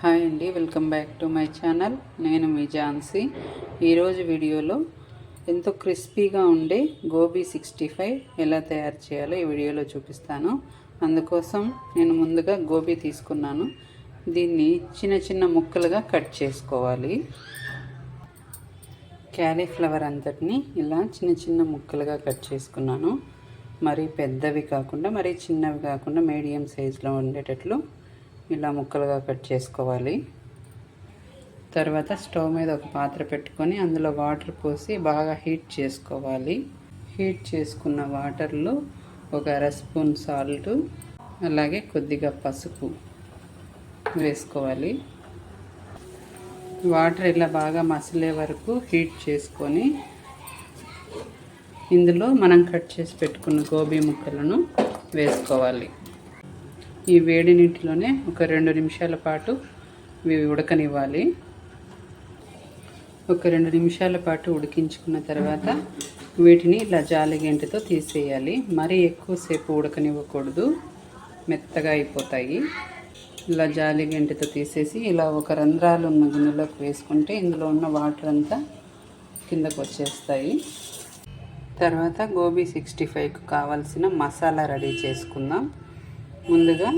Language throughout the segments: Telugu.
హాయ్ అండి welcome back to my channel. నేను మీ ఝాన్సీ. ఈరోజు వీడియోలో ఎంతో క్రిస్పీగా ఉండే గోబీ సిక్స్టీ ఫైవ్ ఎలా తయారు చేయాలో ఈ వీడియోలో చూపిస్తాను. అందుకోసం నేను ముందుగా గోబీ తీసుకున్నాను. దీన్ని చిన్న చిన్న ముక్కలుగా కట్ చేసుకోవాలి. క్యాలీఫ్లవర్ అంతటిని ఇలా చిన్న చిన్న ముక్కలుగా కట్ చేసుకున్నాను. మరీ పెద్దవి కాకుండా మరీ చిన్నవి కాకుండా మీడియం సైజులో ఉండేటట్లు ఇలా ముక్కలుగా కట్ చేసుకోవాలి. తర్వాత స్టవ్ మీద ఒక పాత్ర పెట్టుకొని అందులో వాటర్ పోసి బాగా హీట్ చేసుకోవాలి. హీట్ చేసుకున్న వాటర్లో ఒక అర స్పూన్ సాల్ట్ అలాగే కొద్దిగా పసుపు వేసుకోవాలి. వాటర్ ఇలా బాగా మసిలే వరకు హీట్ చేసుకొని ఇందులో మనం కట్ చేసి పెట్టుకున్న గోబీ ముక్కలను వేసుకోవాలి. ఈ వేడి నీటిలోనే ఒక రెండు నిమిషాల పాటు ఇవి ఉడకనివ్వాలి. ఒక రెండు నిమిషాల పాటు ఉడికించుకున్న తర్వాత వీటిని ఇలా జాలి గంటితో తీసేయాలి. మరీ ఎక్కువసేపు ఉడకనివ్వకూడదు. మెత్తగా అయిపోతాయి. ఇలా జాలి గంటితో తీసేసి ఇలా ఒక రంధ్రాలు ఉన్న గిన్నెలోకి వేసుకుంటే ఇందులో ఉన్న వాటర్ అంతా కిందకు వచ్చేస్తాయి. తర్వాత గోబీ సిక్స్టీ ఫైవ్కి కావాల్సిన మసాలా రెడీ చేసుకుందాం. ముందుగా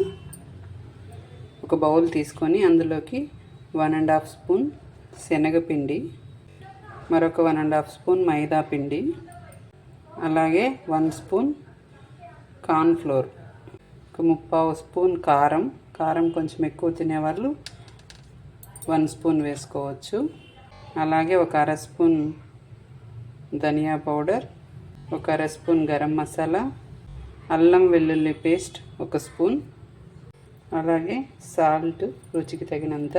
ఒక బౌల్ తీసుకొని అందులోకి వన్ అండ్ హాఫ్ స్పూన్ శనగపిండి మరొక one and half spoon maida పిండి అలాగే వన్ స్పూన్ కార్న్ఫ్లోర్ ఒక ముప్పావు స్పూన్ కారం. కారం కొంచెం ఎక్కువ తినేవాళ్ళు వన్ స్పూన్ వేసుకోవచ్చు. అలాగే ఒక అర స్పూన్ ధనియా పౌడర్ ఒక అర స్పూన్ గరం మసాలా అల్లం వెల్లుల్లి పేస్ట్ ఒక స్పూన్. అలాగే సాల్ట్ రుచికి తగినంత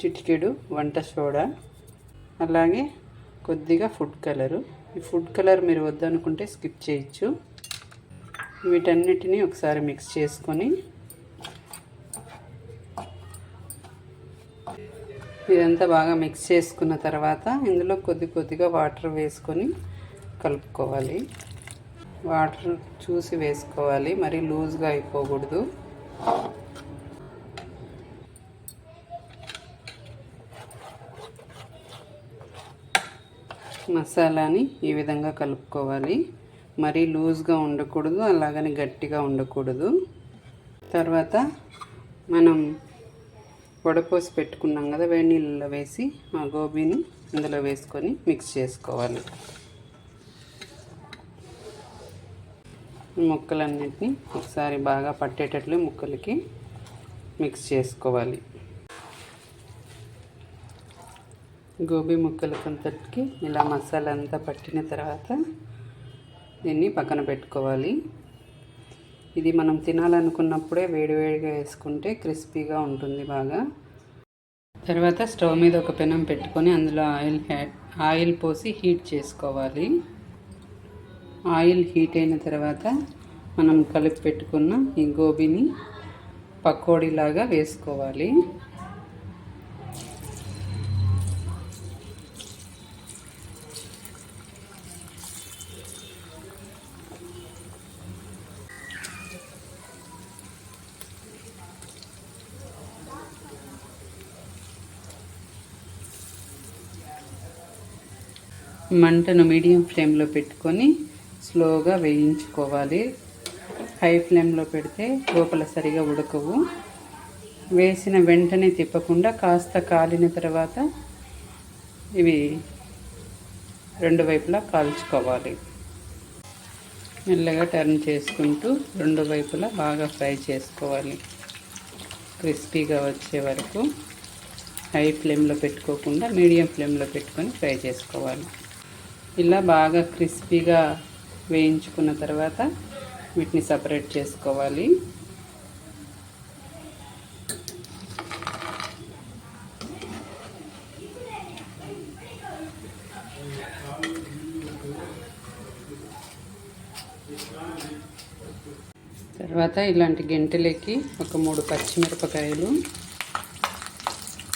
చిటికెడు వంట సోడా. అలాగే కొద్దిగా ఫుడ్ కలరు. ఈ ఫుడ్ కలర్ మీరు వద్దనుకుంటే స్కిప్ చేయొచ్చు. వీటన్నిటిని ఒకసారి మిక్స్ చేసుకొని ఇదంతా బాగా మిక్స్ చేసుకున్న తర్వాత ఇందులో కొద్ది కొద్దిగా వాటర్ వేసుకొని కలుపుకోవాలి. వాటర్ చూసి వేసుకోవాలి మరి లూజ్గా అయిపోకూడదు. మసాలాని ఈ విధంగా కలుపుకోవాలి. మరీ లూజ్గా ఉండకూడదు అలాగని గట్టిగా ఉండకూడదు. తర్వాత మనం వడపోసి పెట్టుకున్నాం కదా వేడి నీళ్ళలో వేసి ఆ గోబీని అందులో వేసుకొని మిక్స్ చేసుకోవాలి. ముక్కలన్నింటినీ ఒకసారి బాగా పట్టేటట్లు ముక్కలకి మిక్స్ చేసుకోవాలి. గోబీ ముక్కలకంతటికి ఇలా మసాలా అంతా పట్టిన తర్వాత దీన్ని పక్కన పెట్టుకోవాలి. ఇది మనం తినాలనుకున్నప్పుడే వేడివేడిగా వేసుకుంటే క్రిస్పీగా ఉంటుంది బాగా. తర్వాత స్టవ్ మీద ఒక పెనం పెట్టుకొని అందులో ఆయిల్ ఆయిల్ పోసి హీట్ చేసుకోవాలి. ఆయిల్ హీట్ అయిన తర్వాత మనం కలిపి పెట్టుకున్న ఈ గోబీని పకోడీలాగా వేసుకోవాలి. మంటను మీడియం ఫ్లేమ్లో పెట్టుకొని స్లోగా వేయించుకోవాలి. హై ఫ్లేమ్లో పెడితే లోపల సరిగా ఉడకవు. వేసిన వెంటనే తిప్పకుండా కాస్త కాలిన తర్వాత ఇవి రెండు వైపులా కాల్చుకోవాలి. మెల్లగా టర్న్ చేసుకుంటూ రెండు వైపులా బాగా ఫ్రై చేసుకోవాలి. క్రిస్పీగా వచ్చే వరకు హై ఫ్లేమ్లో పెట్టుకోకుండా మీడియం ఫ్లేమ్లో పెట్టుకొని ఫ్రై చేసుకోవాలి. ఇలా బాగా క్రిస్పీగా వేయించుకున్న తర్వాత వీటిని సపరేట్ చేసుకోవాలి. తర్వాత ఇలాంటి గెంటెలకి ఒక మూడు పచ్చిమిరపకాయలు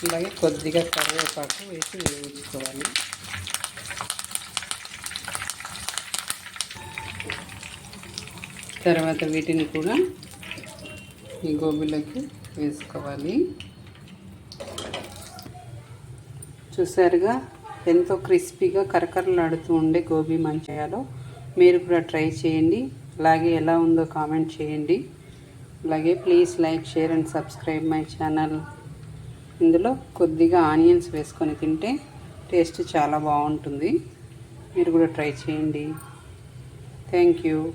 అలాగే కొద్దిగా కరివేపాకు వేసి వేయించుకోవాలి. తర్వాత వీటిని కూడా ఈ గోబీలోకి వేసుకోవాలి. చూసారుగా ఎంతో క్రిస్పీగా కరకరలాడుతూ ఉండే గోబీ మంచాయాలో. మీరు కూడా ట్రై చేయండి. అలాగే ఎలా ఉందో కామెంట్ చేయండి. అలాగే please like share and subscribe my channel. ఇందులో కొద్దిగా ఆనియన్స్ వేసుకొని తింటే టేస్ట్ చాలా బాగుంటుంది. మీరు కూడా ట్రై చేయండి. Thank you.